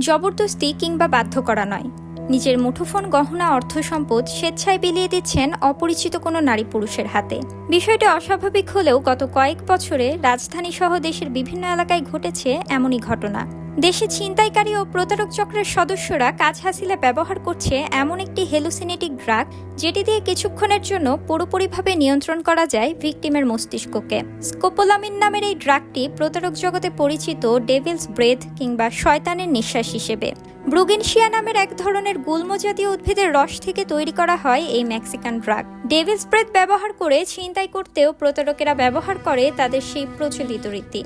জবরদস্তি কিংবা বাধ্য করা নয়। নিজের মুঠোফোন, গহনা, অর্থ সম্পদ স্বেচ্ছায় বিলিয়ে দিচ্ছেন অপরিচিত কোনো নারী পুরুষের হাতে। বিষয়টি অস্বাভাবিক হলেও গত কয়েক বছরে রাজধানী সহ দেশের বিভিন্ন এলাকায় ঘটেছে এমনই ঘটনা। দেশে ছিনতাইকারী ও প্রতারক চক্রের সদস্যরা কাজ হাসিলে ব্যবহার করছে এমন একটি হেলুসিনেটিক ড্রাগ যেটি দিয়ে কিছুক্ষণের জন্য পুরোপুরিভাবে নিয়ন্ত্রণ করা যায় ভিকটিমের মস্তিষ্ককে। স্কোপোলামিন নামের এই ড্রাগটি প্রতারক জগতে পরিচিত ডেভিলস ব্রেথ কিংবা শয়তানের নিঃশ্বাস হিসেবে। ব্রুগেনশিয়া নামের এক ধরনের গুল্ম জাতীয় উদ্ভিদের রস থেকে তৈরি করা হয় এই মেক্সিকান ড্রাগ ডেভিলস ব্রেথ ব্যবহার করে ছিনতাই করতেও প্রতারকেরা ব্যবহার করে তাদের সেই প্রচলিত রীতি।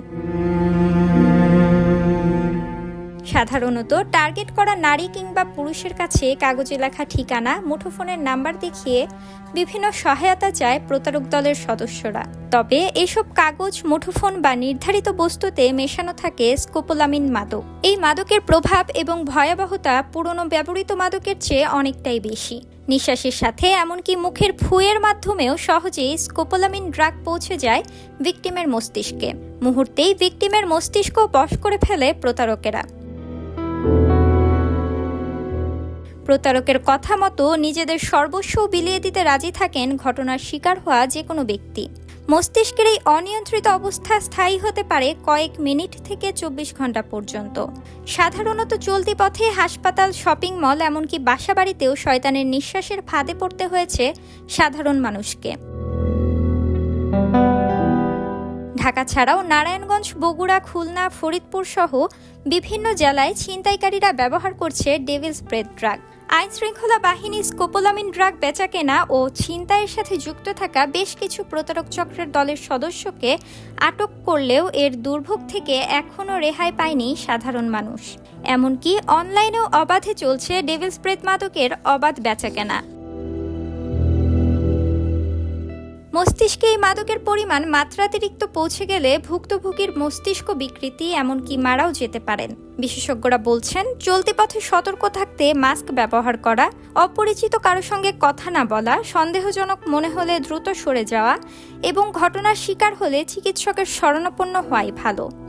সাধারণত টার্গেট করা নারী কিংবা পুরুষের কাছে কাগজে লেখা ঠিকানা, মুঠোফোনের নাম্বার দেখিয়ে বিভিন্ন সহায়তা চায় প্রতারক দলের সদস্যরা। তবে এসব কাগজ, মুঠোফোন বা নির্ধারিত বস্তুতে মেশানো থাকে স্কোপোলামিন মাদক। এই মাদকের প্রভাব এবং ভয়াবহতা পুরনো ব্যবহৃত মাদকের চেয়ে অনেকটাই বেশি। নিঃশ্বাসের সাথে এমনকি মুখের ফুয়ের মাধ্যমেও সহজেই স্কোপোলামিন ড্রাগ পৌঁছে যায় ভিকটিমের মস্তিষ্কে। মুহূর্তেই ভিকটিমের মস্তিষ্ক বশ করে ফেলে প্রতারকেরা। প্রতারকের কথা মতো নিজেদের সর্বস্ব বিলিয়ে দিতে রাজি থাকেন ঘটনার শিকার হওয়া যে কোনো ব্যক্তি। মস্তিষ্কের এই অনিয়ন্ত্রিত অবস্থা স্থায়ী হতে পারে কয়েক মিনিট থেকে চব্বিশ ঘণ্টা পর্যন্ত। সাধারণত চলতি পথে হাসপাতাল, শপিং মল, এমনকি বাসাবাড়িতেও শয়তানের নিঃশ্বাসের ফাঁদে পড়তে হয়েছে সাধারণ মানুষকে। ঢাকা ছাড়াও নারায়ণগঞ্জ, বগুড়া, খুলনা ফরিদপুর সহ বিভিন্ন জেলায় ছিনতাইকারীরা ব্যবহার করছে ডেভিলস ব্রেড ড্রাগ আইন শৃঙ্খলা বাহিনী স্কোপোলামিন ড্রাগ বেচাকেনা ও ছিনতাইয়ের সাথে যুক্ত থাকা বেশ কিছু প্রতারক চক্রের দলের সদস্যকে আটক করলেও এর দুর্ভোগ থেকে এখনও রেহাই পায়নি সাধারণ মানুষ। এমনকি অনলাইনেও অবাধে চলছে ডেভিলস ব্রেড মাদকের অবাধ বেচাকেনা। মস্তিষ্কে এই মাদকের পরিমাণ মাত্রাতিরিক্ত পৌঁছে গেলে ভুক্তভোগীর মস্তিষ্ক বিকৃতি, এমনকি মারাও যেতে পারেন। বিশেষজ্ঞরা বলছেন, চলতি পথে সতর্ক থাকতে মাস্ক ব্যবহার করা, অপরিচিত কারও সঙ্গে কথা না বলা, সন্দেহজনক মনে হলে দ্রুত সরে যাওয়া এবং ঘটনার শিকার হলে চিকিৎসকের শরণাপন্ন হওয়াই ভালো।